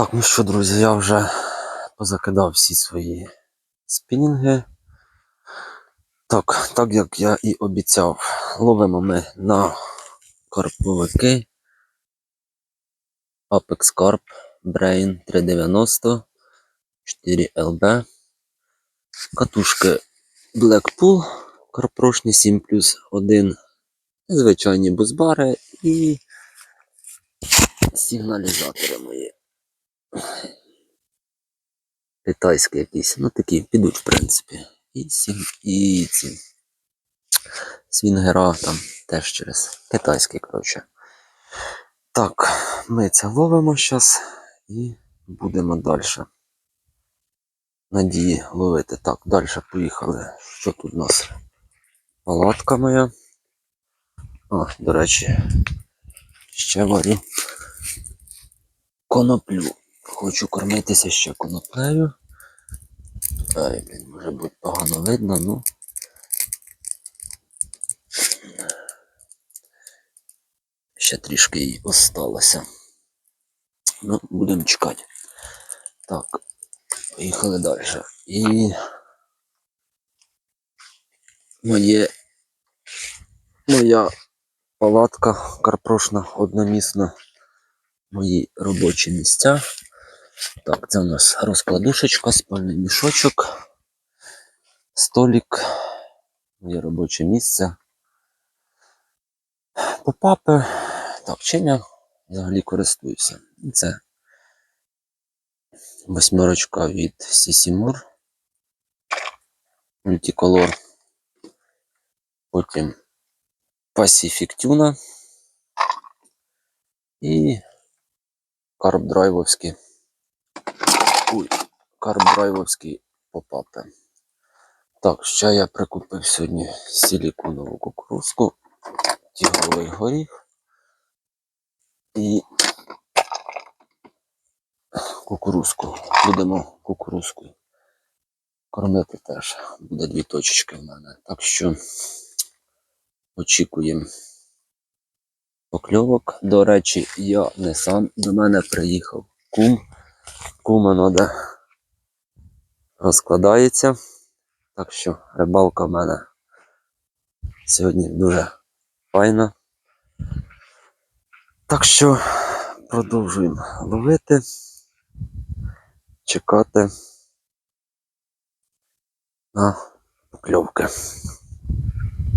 Так, ну що, друзі, я вже позакидав всі свої спінінги. Так, так як я і обіцяв, ловимо ми на карповики Apex Carp Brain 390 4LB. Катушки Blackpool карпрошні 7 плюс 1. Звичайні бузбари і сигналізатори мої. Китайські якісь, ну такі підуть, в принципі. І, сім, і ці свінгера там теж через китайські, коротше. Так, ми це ловимо зараз і будемо далі. Надії ловити. Так, далі поїхали. Що тут у нас? Палатка моя. А, до речі, ще варю коноплю. Хочу кормитися ще коноплею. Ай, блін, може бути погано видно, ну. Ще трішки їй осталося. Ну, будемо чекати. Так, поїхали далі. І моє моя палатка карпрошна одномісна. Мої робочі місця. Так, це у нас розкладушечка, спальний мішочок, столик, моє робоче місце. Попапи. Так, чим я взагалі користуюся? Це восьмерочка від Сісімур. Мультиколор. Потім Pacific Tuna і карб-драйвовські. Ой, карб-драйвовські попапи. Так, ще я прикупив сьогодні силіконову кукурузку, тіговий горіх і кукурузку. Будемо кукурузкою кормити теж. Буде дві точечки в мене. Так що очікуємо покльовок. До речі, я не сам до мене приїхав кум. Кума надо розкладається. Так що рибалка в мене сьогодні дуже файна. Так що продовжуємо ловити, чекати на покльовки.